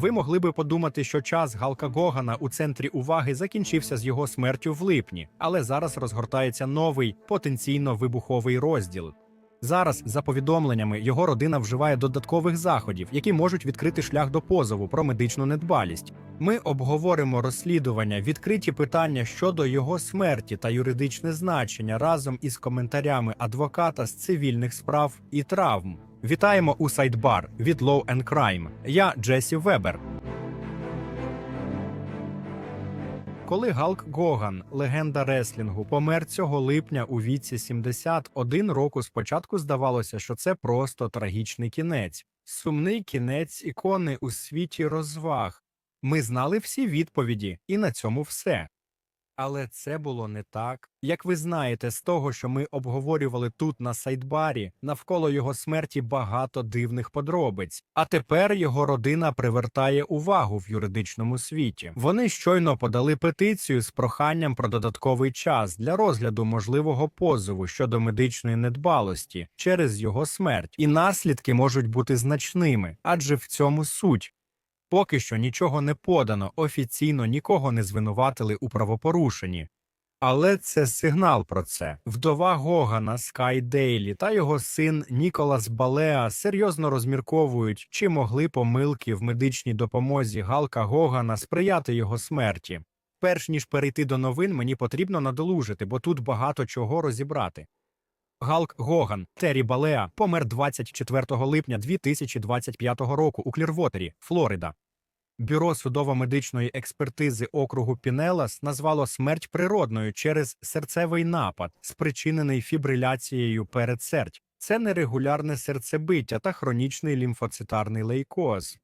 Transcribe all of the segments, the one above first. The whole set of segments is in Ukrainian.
Ви могли би подумати, що час Галка Гогана у центрі уваги закінчився з його смертю в липні, але зараз розгортається новий потенційно вибуховий розділ. Зараз, за повідомленнями, його родина вживає додаткових заходів, які можуть відкрити шлях до позову про медичну недбалість. Ми обговоримо розслідування, відкриті питання щодо його смерті та юридичне значення разом із коментарями адвоката з цивільних справ і травм. Вітаємо у сайдбар від Law and Crime. Я Джесі Вебер. Коли Галк Гоган, легенда реслінгу, помер цього липня у віці 71 року, спочатку здавалося, що це просто трагічний кінець, сумний кінець ікони у світі розваг. Ми знали всі відповіді, і на цьому все. Але це було не так. Як ви знаєте, з того, що ми обговорювали тут на сайдбарі, навколо його смерті багато дивних подробиць. А тепер його родина привертає увагу в юридичному світі. Вони щойно подали петицію з проханням про додатковий час для розгляду можливого позову щодо медичної недбалості через його смерть, і наслідки можуть бути значними, адже в цьому суть. Поки що нічого не подано, офіційно нікого не звинуватили у правопорушенні. Але це сигнал про це. Вдова Гогана Скай Дейлі та його син Ніколас Балеа серйозно розмірковують, чи могли помилки в медичній допомозі Галка Гогана сприяти його смерті. Перш ніж перейти до новин, мені потрібно надолужити, бо тут багато чого розібрати. Галк Гоган Террі Балеа помер 24 липня 2025 року у Клірвотері, Флорида. Бюро судово-медичної експертизи округу Пінелас назвало смерть природною через серцевий напад, спричинений фібриляцією передсердь. Це нерегулярне серцебиття та хронічний лімфоцитарний лейкоз.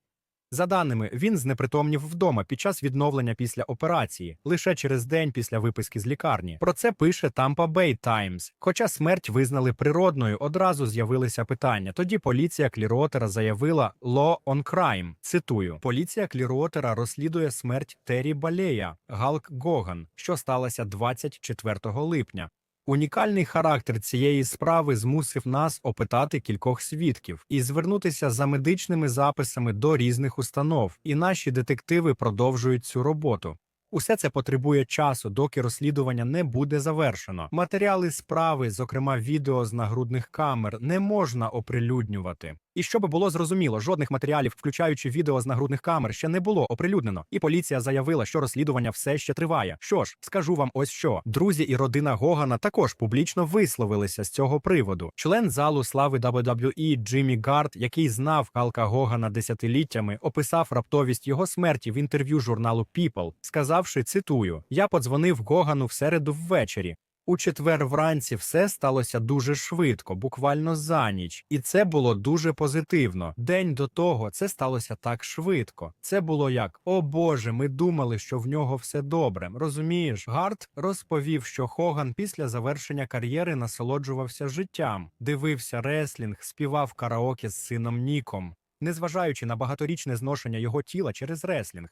За даними, він знепритомнів вдома під час відновлення після операції, лише через день після виписки з лікарні. Про це пише Tampa Bay Times. Хоча смерть визнали природною, одразу з'явилися питання. Тоді поліція Кліротера заявила «Law on Crime». Цитую: поліція Кліротера розслідує смерть Террі Балея, Галк Гоган, що сталося 24 липня. Унікальний характер цієї справи змусив нас опитати кількох свідків і звернутися за медичними записами до різних установ, і наші детективи продовжують цю роботу. Усе це потребує часу, доки розслідування не буде завершено. Матеріали справи, зокрема відео з нагрудних камер, не можна оприлюднювати. І щоб було зрозуміло, жодних матеріалів, включаючи відео з нагрудних камер, ще не було оприлюднено. І поліція заявила, що розслідування все ще триває. Що ж, скажу вам ось що: друзі і родина Гогана також публічно висловилися з цього приводу. Член залу слави WWE Джиммі Гард, який знав Халка Гогана десятиліттями, описав раптовість його смерті в інтерв'ю журналу People, сказавши, цитую: Я подзвонив Гогану в середу ввечері. У четвер вранці все сталося дуже швидко, буквально за ніч, і це було дуже позитивно. День до того це сталося так швидко. Це було як: О Боже, ми думали, що в нього все добре. Розумієш, Гарт розповів, що Хоган після завершення кар'єри насолоджувався життям, дивився реслінг, співав караоке з сином Ніком, незважаючи на багаторічне зношення його тіла через реслінг.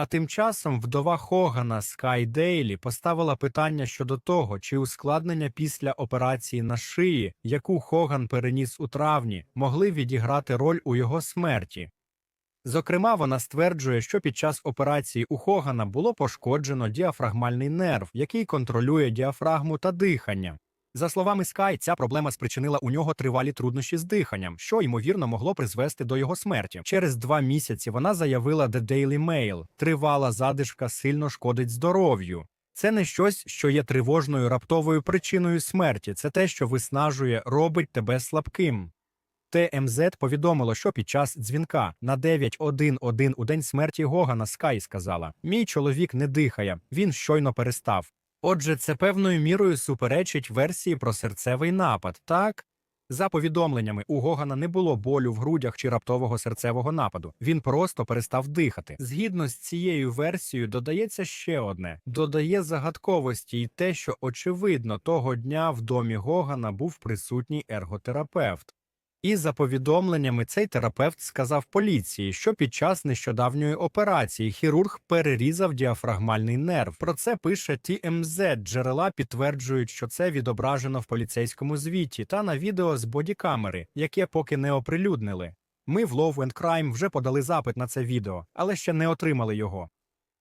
А тим часом вдова Хогана Скай Дейлі поставила питання щодо того, чи ускладнення після операції на шиї, яку Хоган переніс у травні, могли відіграти роль у його смерті. Зокрема, вона стверджує, що під час операції у Хогана було пошкоджено діафрагмальний нерв, який контролює діафрагму та дихання. За словами Скай, ця проблема спричинила у нього тривалі труднощі з диханням, що ймовірно могло призвести до його смерті. Через два місяці вона заявила The Daily Mail, тривала задишка сильно шкодить здоров'ю. Це не щось, що є тривожною раптовою причиною смерті, це те, що виснажує, робить тебе слабким. ТМЗ повідомило, що під час дзвінка на 911 у день смерті Гогана Скай сказала: Мій чоловік не дихає, він щойно перестав. Отже, це певною мірою суперечить версії про серцевий напад, так? За повідомленнями, у Гогана не було болю в грудях чи раптового серцевого нападу. Він просто перестав дихати. Згідно з цією версією, додається ще одне: додає загадковості й те, що очевидно того дня в домі Гогана був присутній ерготерапевт. І за повідомленнями, цей терапевт сказав поліції, що під час нещодавньої операції хірург перерізав діафрагмальний нерв. Про це пише TMZ. Джерела підтверджують, що це відображено в поліцейському звіті та на відео з бодікамери, яке поки не оприлюднили. Ми в Law and Crime вже подали запит на це відео, але ще не отримали його.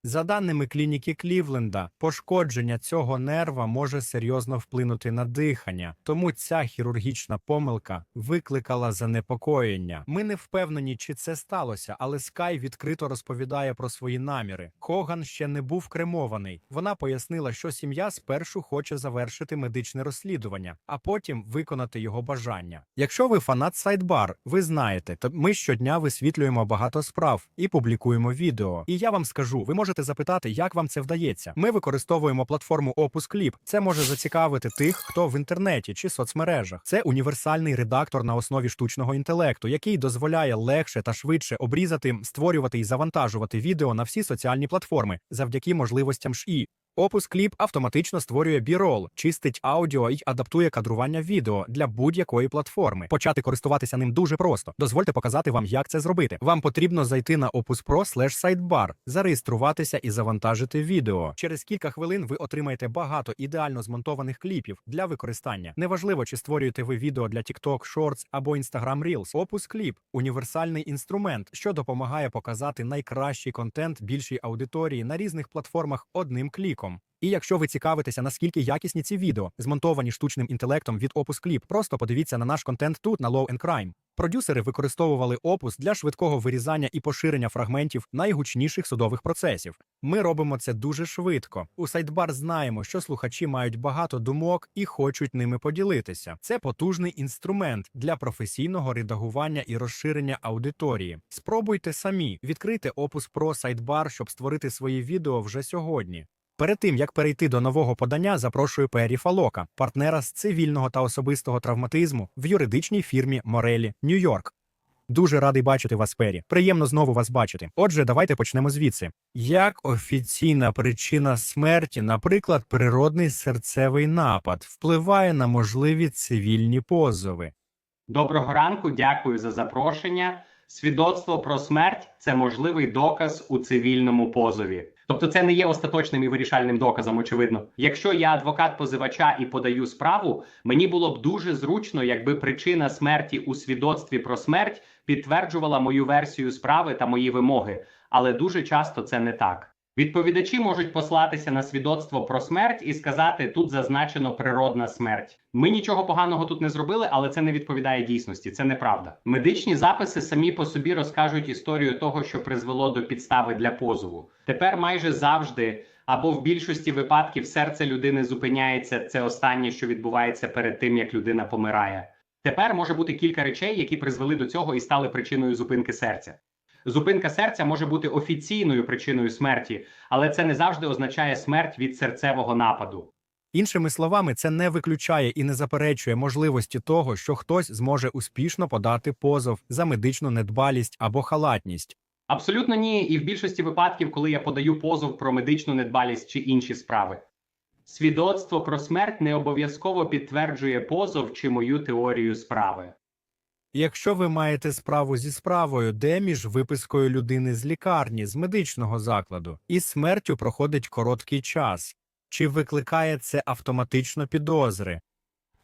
За даними клініки Клівленда, пошкодження цього нерва може серйозно вплинути на дихання, тому ця хірургічна помилка викликала занепокоєння. Ми не впевнені, чи це сталося, але Скай відкрито розповідає про свої наміри. Коган ще не був кремований. Вона пояснила, що сім'я спершу хоче завершити медичне розслідування, а потім виконати його бажання. Якщо ви фанат сайдбар, ви знаєте, то ми щодня висвітлюємо багато справ і публікуємо відео. І я вам скажу, ви можете запитати, як вам це вдається. Ми використовуємо платформу Opus Clip. Це може зацікавити тих, хто в інтернеті чи соцмережах. Це універсальний редактор на основі штучного інтелекту, який дозволяє легше та швидше обрізати, створювати і завантажувати відео на всі соціальні платформи завдяки можливостям ШІ. Opus Clip автоматично створює бірол, чистить аудіо і адаптує кадрування відео для будь-якої платформи. Почати користуватися ним дуже просто. Дозвольте показати вам, як це зробити. Вам потрібно зайти на Opus Pro Sidebar, зареєструватися і завантажити відео. Через кілька хвилин ви отримаєте багато ідеально змонтованих кліпів для використання. Неважливо, чи створюєте ви відео для TikTok Shorts або Instagram Reels. Opus Clip – універсальний інструмент, що допомагає показати найкращий контент більшій аудиторії на різних платформах одним кліком. І якщо ви цікавитеся, наскільки якісні ці відео, змонтовані штучним інтелектом від Opus Clip, просто подивіться на наш контент тут на Law and Crime. Продюсери використовували Opus для швидкого вирізання і поширення фрагментів найгучніших судових процесів. Ми робимо це дуже швидко. У Sidebar знаємо, що слухачі мають багато думок і хочуть ними поділитися. Це потужний інструмент для професійного редагування і розширення аудиторії. Спробуйте самі відкрити Opus Pro Sidebar, щоб створити свої відео вже сьогодні. Перед тим як перейти до нового подання, запрошую Пері Фалока, партнера з цивільного та особистого травматизму в юридичній фірмі Морелі, Нью-Йорк. Дуже радий бачити вас, Пері. Приємно знову вас бачити. Отже, давайте почнемо звідси. Як офіційна причина смерті, наприклад, природний серцевий напад, впливає на можливі цивільні позови? Доброго ранку, дякую за запрошення. Свідоцтво про смерть це можливий доказ у цивільному позові. Тобто, це не є остаточним і вирішальним доказом, очевидно. Якщо я адвокат позивача і подаю справу, мені було б дуже зручно, якби причина смерті у свідоцтві про смерть підтверджувала мою версію справи та мої вимоги, але дуже часто це не так. Відповідачі можуть послатися на свідоцтво про смерть і сказати, тут зазначено природна смерть. Ми нічого поганого тут не зробили, але це не відповідає дійсності. Це неправда. Медичні записи самі по собі розкажуть історію того, що призвело до підстави для позову. Тепер майже завжди. Або в більшості випадків серце людини зупиняється. Це останнє, що відбувається перед тим, як людина помирає. Тепер може бути кілька речей, які призвели до цього і стали причиною зупинки серця. Зупинка серця може бути офіційною причиною смерті, але це не завжди означає смерть від серцевого нападу. Іншими словами, це не виключає і не заперечує можливості того, що хтось зможе успішно подати позов за медичну недбалість або халатність. Абсолютно ні, і в більшості випадків, коли я подаю позов про медичну недбалість чи інші справи. Свідоцтво про смерть не обов'язково підтверджує позов чи мою теорію справи. Якщо ви маєте справу зі справою, де між випискою людини з лікарні, з медичного закладу, і смертю проходить короткий час, чи викликає це автоматично підозри?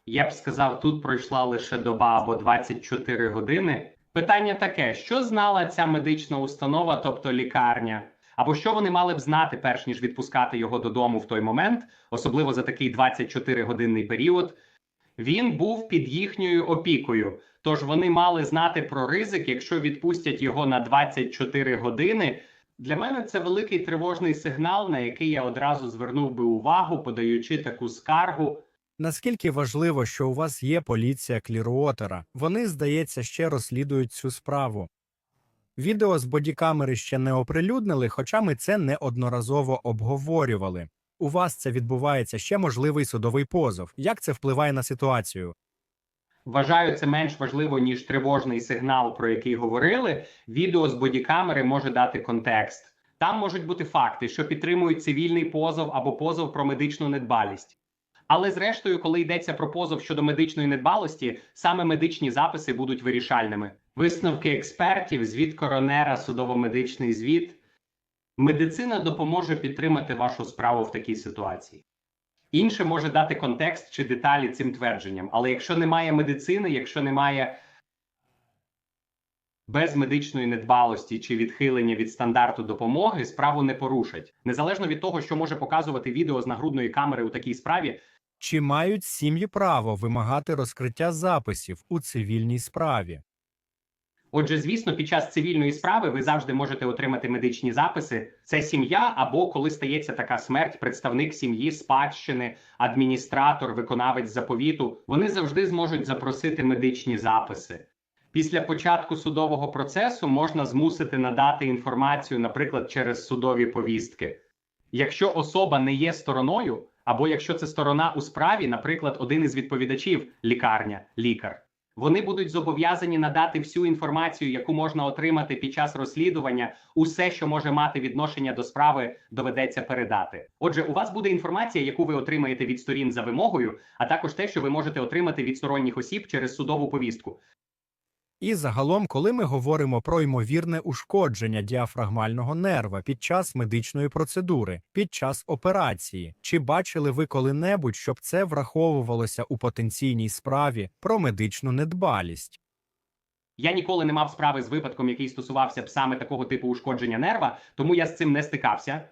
Я б сказав, тут пройшла лише доба або 24 години. Питання таке: що знала ця медична установа, тобто лікарня, або що вони мали б знати, перш ніж відпускати його додому в той момент, особливо за такий 24-годинний період. Він був під їхньою опікою, тож вони мали знати про ризик, якщо відпустять його на 24 години. Для мене це великий тривожний сигнал, на який я одразу звернув би увагу, подаючи таку скаргу. Наскільки важливо, що у вас є поліція Кліруотера? Вони, здається, ще розслідують цю справу. Відео з бодікамери ще не оприлюднили, хоча ми це неодноразово обговорювали. У вас це відбувається ще можливий судовий позов. Як це впливає на ситуацію? Вважаю це менш важливо ніж тривожний сигнал, про який говорили. Відео з бодікамери може дати контекст. Там можуть бути факти, що підтримують цивільний позов або позов про медичну недбалість. Але зрештою, коли йдеться про позов щодо медичної недбалості, саме медичні записи будуть вирішальними. Висновки експертів, звіт коронера, судово-медичний звіт. Медицина допоможе підтримати вашу справу в такій ситуації. Інше може дати контекст чи деталі цим твердженням. Але якщо немає медицини, якщо немає Без медичної недбалості чи відхилення від стандарту допомоги справу не порушать. Незалежно від того, що може показувати відео з нагрудної камери у такій справі, Чи мають сім'ї право вимагати розкриття записів у цивільній справі? Отже, звісно, під час цивільної справи ви завжди можете отримати медичні записи. Це сім'я, або коли стається така смерть, представник сім'ї, спадщини, адміністратор, виконавець заповіту. Вони завжди зможуть запросити медичні записи. Після початку судового процесу можна змусити надати інформацію, наприклад, через судові повістки. Якщо особа не є стороною, або якщо це сторона у справі, наприклад, один із відповідачів лікарня, лікар. Вони будуть зобов'язані надати всю інформацію, яку можна отримати під час розслідування. Усе, що може мати відношення до справи, доведеться передати. Отже, у вас буде інформація, яку ви отримаєте від сторін за вимогою, а також те, що ви можете отримати від сторонніх осіб через судову повістку. І загалом, коли ми говоримо про ймовірне ушкодження діафрагмального нерва під час медичної процедури, під час операції, чи бачили ви коли-небудь, щоб це враховувалося у потенційній справі про медичну недбалість? Я ніколи не мав справи з випадком, який стосувався б саме такого типу ушкодження нерва, тому я з цим не стикався.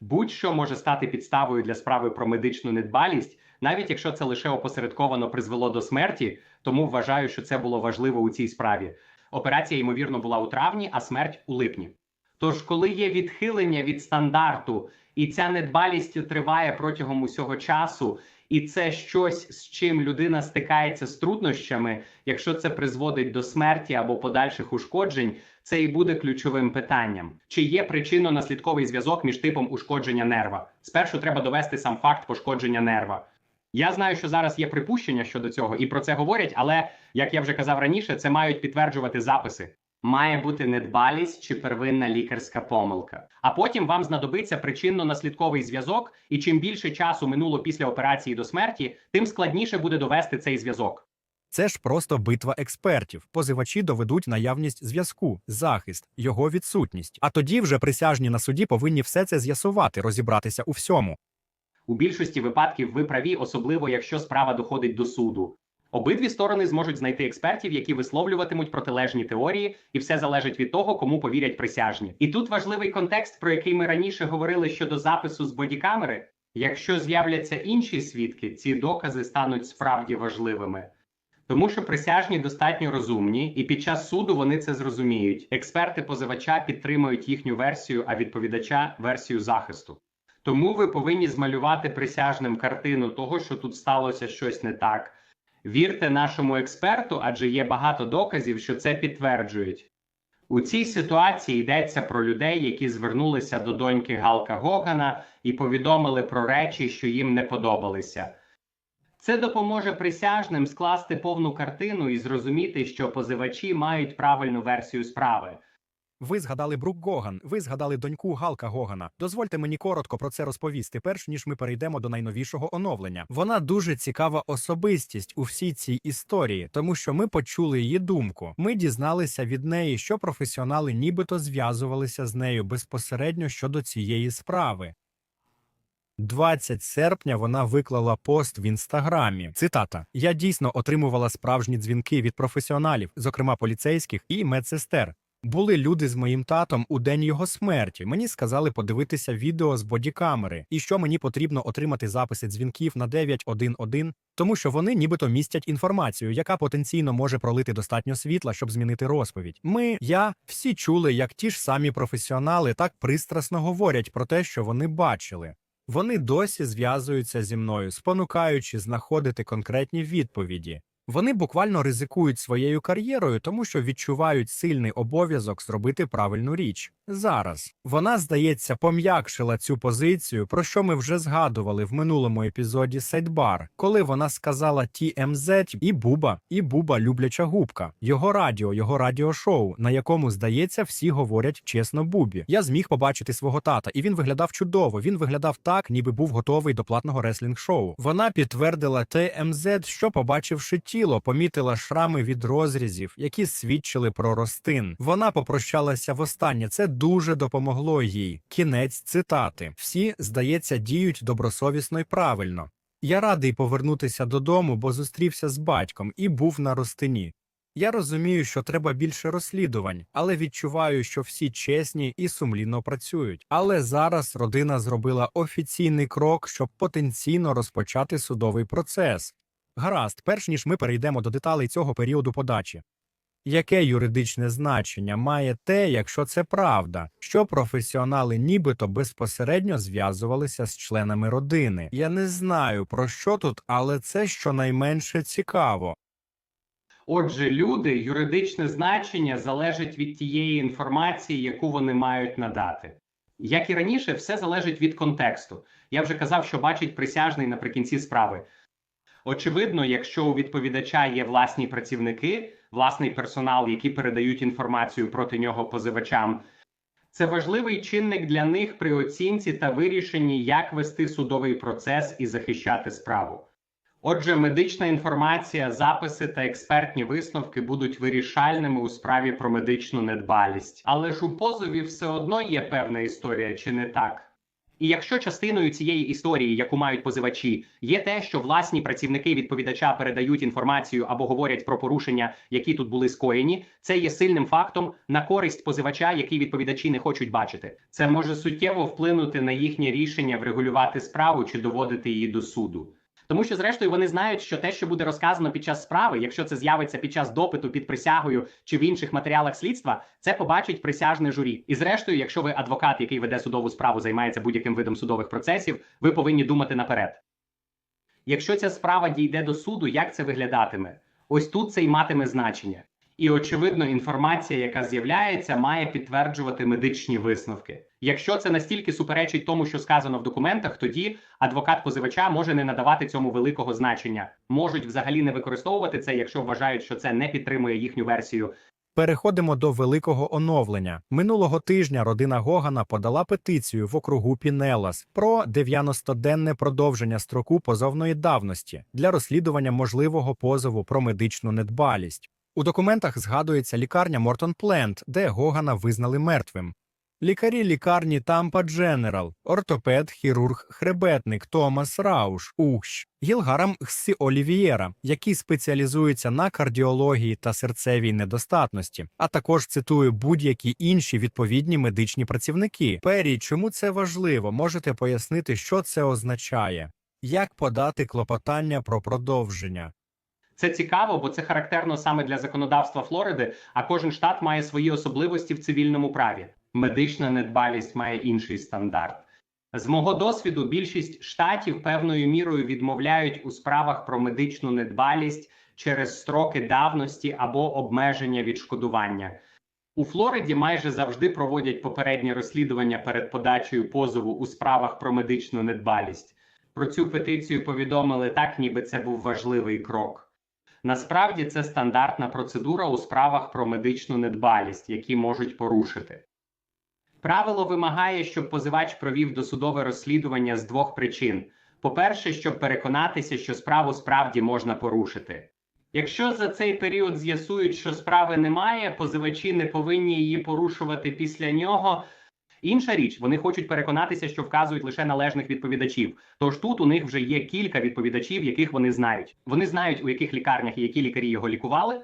Будь-що може стати підставою для справи про медичну недбалість, навіть якщо це лише опосередковано призвело до смерті, тому вважаю, що це було важливо у цій справі. Операція, ймовірно, була у травні, а смерть у липні. Тож, коли є відхилення від стандарту, і ця недбалість триває протягом усього часу, і це щось, з чим людина стикається з труднощами, якщо це призводить до смерті або подальших ушкоджень, це і буде ключовим питанням. Чи є причинно-наслідковий зв'язок між типом ушкодження нерва? Спершу треба довести сам факт пошкодження нерва. Я знаю, що зараз є припущення щодо цього, і про це говорять, але як я вже казав раніше, це мають підтверджувати записи. Має бути недбалість чи первинна лікарська помилка. А потім вам знадобиться причинно-наслідковий зв'язок, і чим більше часу минуло після операції до смерті, тим складніше буде довести цей зв'язок. Це ж просто битва експертів. Позивачі доведуть наявність зв'язку, захист, його відсутність. А тоді вже присяжні на суді повинні все це з'ясувати, розібратися у всьому. У більшості випадків ви праві, особливо якщо справа доходить до суду. Обидві сторони зможуть знайти експертів, які висловлюватимуть протилежні теорії, і все залежить від того, кому повірять присяжні. І тут важливий контекст, про який ми раніше говорили щодо запису з бодікамери. Якщо з'являться інші свідки, ці докази стануть справді важливими. Тому що присяжні достатньо розумні, і під час суду вони це зрозуміють. Експерти позивача підтримують їхню версію, а відповідача версію захисту. Тому ви повинні змалювати присяжним картину того, що тут сталося щось не так. Вірте нашому експерту, адже є багато доказів, що це підтверджують. У цій ситуації йдеться про людей, які звернулися до доньки Галка Гогана і повідомили про речі, що їм не подобалися. Це допоможе присяжним скласти повну картину і зрозуміти, що позивачі мають правильну версію справи. Ви згадали Брук Гоган, ви згадали доньку Галка Гогана. Дозвольте мені коротко про це розповісти, перш ніж ми перейдемо до найновішого оновлення. Вона дуже цікава особистість у всій цій історії, тому що ми почули її думку. Ми дізналися від неї, що професіонали нібито зв'язувалися з нею безпосередньо щодо цієї справи. 20 серпня вона виклала пост в інстаграмі. Цитата: Я дійсно отримувала справжні дзвінки від професіоналів, зокрема поліцейських і медсестер. Були люди з моїм татом у день його смерті. Мені сказали подивитися відео з бодікамери, і що мені потрібно отримати записи дзвінків на 911, тому що вони нібито містять інформацію, яка потенційно може пролити достатньо світла, щоб змінити розповідь. Ми, я, всі чули, як ті ж самі професіонали так пристрасно говорять про те, що вони бачили. Вони досі зв'язуються зі мною, спонукаючи знаходити конкретні відповіді. Вони буквально ризикують своєю кар'єрою, тому що відчувають сильний обов'язок зробити правильну річ. Зараз вона, здається, пом'якшила цю позицію, про що ми вже згадували в минулому епізоді Сайдбар, коли вона сказала TMZ і Буба, і Буба любляча губка, його радіо, його радіошоу, на якому, здається, всі говорять чесно Бубі. Я зміг побачити свого тата, і він виглядав чудово. Він виглядав так, ніби був готовий до платного реслінг-шоу. Вона підтвердила TMZ, що, побачивши тіло, помітила шрами від розрізів, які свідчили про ростин. Вона попрощалася востаннє. Це дуже допомогло їй. Кінець цитати. Всі, здається, діють добросовісно і правильно. Я радий повернутися додому, бо зустрівся з батьком і був на ростині. Я розумію, що треба більше розслідувань, але відчуваю, що всі чесні і сумлінно працюють. Але зараз родина зробила офіційний крок, щоб потенційно розпочати судовий процес. Гаразд, перш ніж ми перейдемо до деталей цього періоду подачі. Яке юридичне значення має те, якщо це правда, що професіонали нібито безпосередньо зв'язувалися з членами родини? Я не знаю про що тут, але це щонайменше цікаво. Отже, люди, юридичне значення залежить від тієї інформації, яку вони мають надати. Як і раніше, все залежить від контексту. Я вже казав, що бачить присяжний наприкінці справи. Очевидно, якщо у відповідача є власні працівники, власний персонал, які передають інформацію проти нього позивачам, це важливий чинник для них при оцінці та вирішенні, як вести судовий процес і захищати справу. Отже, медична інформація, записи та експертні висновки будуть вирішальними у справі про медичну недбалість. Але ж у позові все одно є певна історія, чи не так? І якщо частиною цієї історії, яку мають позивачі, є те, що власні працівники відповідача передають інформацію або говорять про порушення, які тут були скоєні, це є сильним фактом на користь позивача, який відповідачі не хочуть бачити. Це може суттєво вплинути на їхнє рішення врегулювати справу чи доводити її до суду. Тому що, зрештою, вони знають, що те, що буде розказано під час справи, якщо це з'явиться під час допиту під присягою чи в інших матеріалах слідства, це побачить присяжне журі. І зрештою, якщо ви адвокат, який веде судову справу, займається будь-яким видом судових процесів, ви повинні думати наперед. Якщо ця справа дійде до суду, як це виглядатиме? Ось тут це й матиме значення. І очевидно, інформація, яка з'являється, має підтверджувати медичні висновки. Якщо це настільки суперечить тому, що сказано в документах, тоді адвокат позивача може не надавати цьому великого значення, можуть взагалі не використовувати це, якщо вважають, що це не підтримує їхню версію. Переходимо до великого оновлення. Минулого тижня родина Гогана подала петицію в округу Пінелас про 90-денне продовження строку позовної давності для розслідування можливого позову про медичну недбалість. У документах згадується лікарня Мортон Плент, де Гогана визнали мертвим. Лікарі лікарні Тампа Дженерал, ортопед, хірург, хребетник Томас Рауш, Ухщ, Гілгарам Хсі Олівієра, які спеціалізуються на кардіології та серцевій недостатності, а також цитую будь-які інші відповідні медичні працівники. Пері, чому це важливо? Можете пояснити, що це означає? Як подати клопотання про продовження? Це цікаво, бо це характерно саме для законодавства Флориди, а кожен штат має свої особливості в цивільному праві. Медична недбалість має інший стандарт. З мого досвіду, більшість штатів певною мірою відмовляють у справах про медичну недбалість через строки давності або обмеження відшкодування. У Флориді майже завжди проводять попереднє розслідування перед подачею позову у справах про медичну недбалість. Про цю петицію повідомили так, ніби це був важливий крок. Насправді це стандартна процедура у справах про медичну недбалість, які можуть порушити. Правило вимагає, щоб позивач провів досудове розслідування з двох причин: по-перше, щоб переконатися, що справу справді можна порушити. Якщо за цей період з'ясують, що справи немає, позивачі не повинні її порушувати після нього. Інша річ, вони хочуть переконатися, що вказують лише належних відповідачів. Тож тут у них вже є кілька відповідачів, яких вони знають. Вони знають, у яких лікарнях і які лікарі його лікували.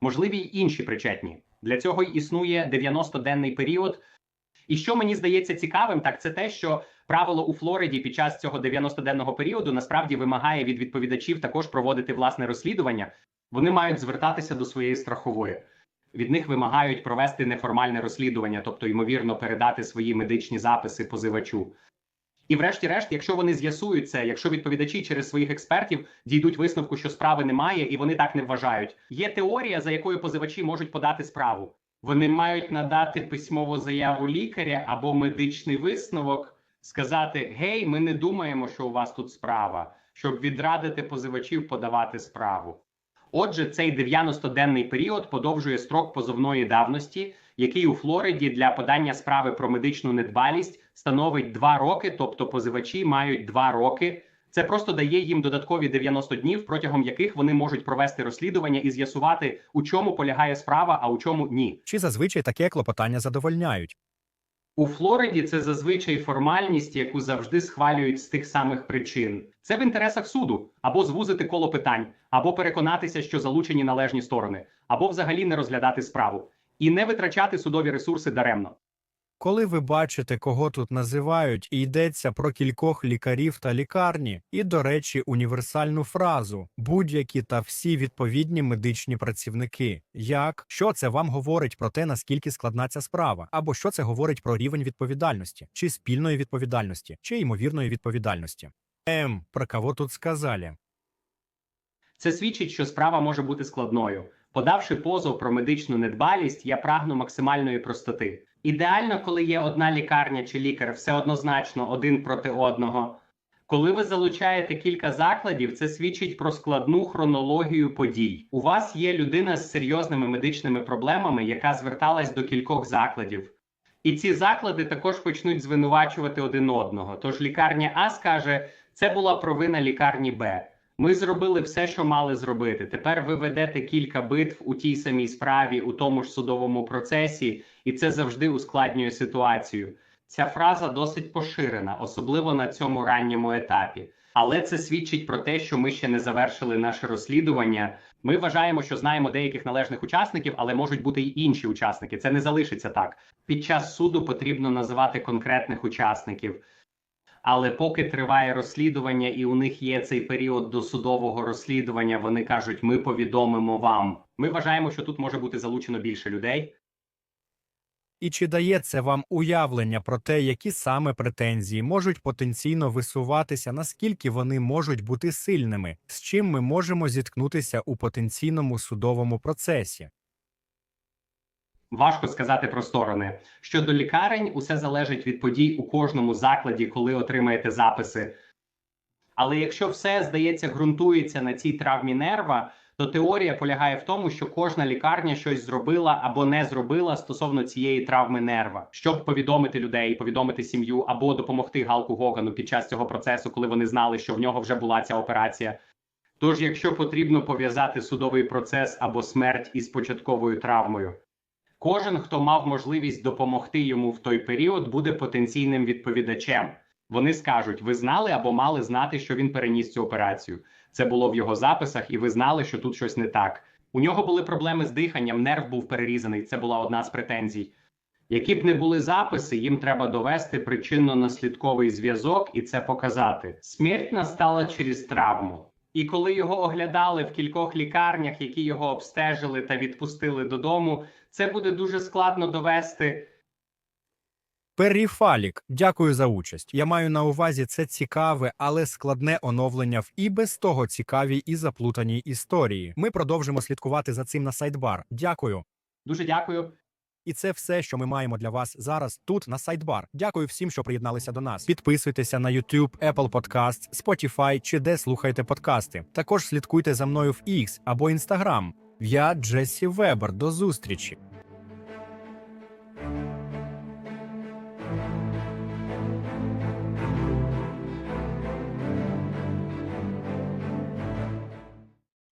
Можливі й інші причетні. Для цього й існує 90-денний період. І що мені здається цікавим, так це те, що правило у Флориді під час цього 90-денного періоду насправді вимагає від відповідачів також проводити власне розслідування. Вони мають звертатися до своєї страхової. Від них вимагають провести неформальне розслідування, тобто, ймовірно, передати свої медичні записи позивачу. І, врешті-решт, якщо вони з'ясують це, якщо відповідачі через своїх експертів дійдуть висновку, що справи немає, і вони так не вважають. Є теорія, за якою позивачі можуть подати справу. Вони мають надати письмову заяву лікаря або медичний висновок, сказати: Гей, ми не думаємо, що у вас тут справа, щоб відрадити позивачів подавати справу. Отже, цей 90-денний період подовжує строк позовної давності, який у Флориді для подання справи про медичну недбалість становить 2 роки, тобто позивачі мають 2 роки. Це просто дає їм додаткові 90 днів, протягом яких вони можуть провести розслідування і з'ясувати, у чому полягає справа, а у чому ні. Чи зазвичай таке клопотання задовольняють? У Флориді це зазвичай формальність, яку завжди схвалюють з тих самих причин. Це в інтересах суду або звузити коло питань, або переконатися, що залучені належні сторони, або взагалі не розглядати справу і не витрачати судові ресурси даремно. Коли ви бачите, кого тут називають, і йдеться про кількох лікарів та лікарні, і, до речі, універсальну фразу будь-які та всі відповідні медичні працівники. Як що це вам говорить про те, наскільки складна ця справа, або що це говорить про рівень відповідальності, чи спільної відповідальності, чи ймовірної відповідальності? Ем, про кого тут сказали? Це свідчить, що справа може бути складною. Подавши позов про медичну недбалість, я прагну максимальної простоти. Ідеально, коли є одна лікарня чи лікар, все однозначно один проти одного. Коли ви залучаєте кілька закладів, це свідчить про складну хронологію подій. У вас є людина з серйозними медичними проблемами, яка зверталась до кількох закладів. І ці заклади також почнуть звинувачувати один одного. Тож лікарня А скаже, це була провина лікарні Б. Ми зробили все, що мали зробити. Тепер ви ведете кілька битв у тій самій справі, у тому ж судовому процесі, і це завжди ускладнює ситуацію. Ця фраза досить поширена, особливо на цьому ранньому етапі. Але це свідчить про те, що ми ще не завершили наше розслідування. Ми вважаємо, що знаємо деяких належних учасників, але можуть бути й інші учасники. Це не залишиться так. Під час суду потрібно називати конкретних учасників. Але поки триває розслідування, і у них є цей період досудового розслідування, вони кажуть: ми повідомимо вам. Ми вважаємо, що тут може бути залучено більше людей. І чи дає це вам уявлення про те, які саме претензії можуть потенційно висуватися, наскільки вони можуть бути сильними, з чим ми можемо зіткнутися у потенційному судовому процесі? Важко сказати про сторони. Щодо лікарень, усе залежить від подій у кожному закладі, коли отримаєте записи. Але якщо все здається ґрунтується на цій травмі нерва, то теорія полягає в тому, що кожна лікарня щось зробила або не зробила стосовно цієї травми нерва, щоб повідомити людей, повідомити сім'ю або допомогти Галку Гогану під час цього процесу, коли вони знали, що в нього вже була ця операція. Тож, якщо потрібно пов'язати судовий процес або смерть із початковою травмою, кожен, хто мав можливість допомогти йому в той період, буде потенційним відповідачем. Вони скажуть: ви знали або мали знати, що він переніс цю операцію. Це було в його записах, і ви знали, що тут щось не так. У нього були проблеми з диханням, нерв був перерізаний. Це була одна з претензій. Які б не були записи, їм треба довести причинно-наслідковий зв'язок і це показати. Смерть настала через травму. І коли його оглядали в кількох лікарнях, які його обстежили та відпустили додому, це буде дуже складно довести. Періфалік, дякую за участь. Я маю на увазі це цікаве, але складне оновлення в і без того цікавій і заплутаній історії. Ми продовжимо слідкувати за цим на сайтбар. Дякую. Дуже дякую. І це все, що ми маємо для вас зараз тут на сайтбар. Дякую всім, що приєдналися до нас. Підписуйтеся на YouTube, Apple Podcast, Spotify чи де слухаєте подкасти. Також слідкуйте за мною в X або Instagram. Я Джесі Вебер. До зустрічі.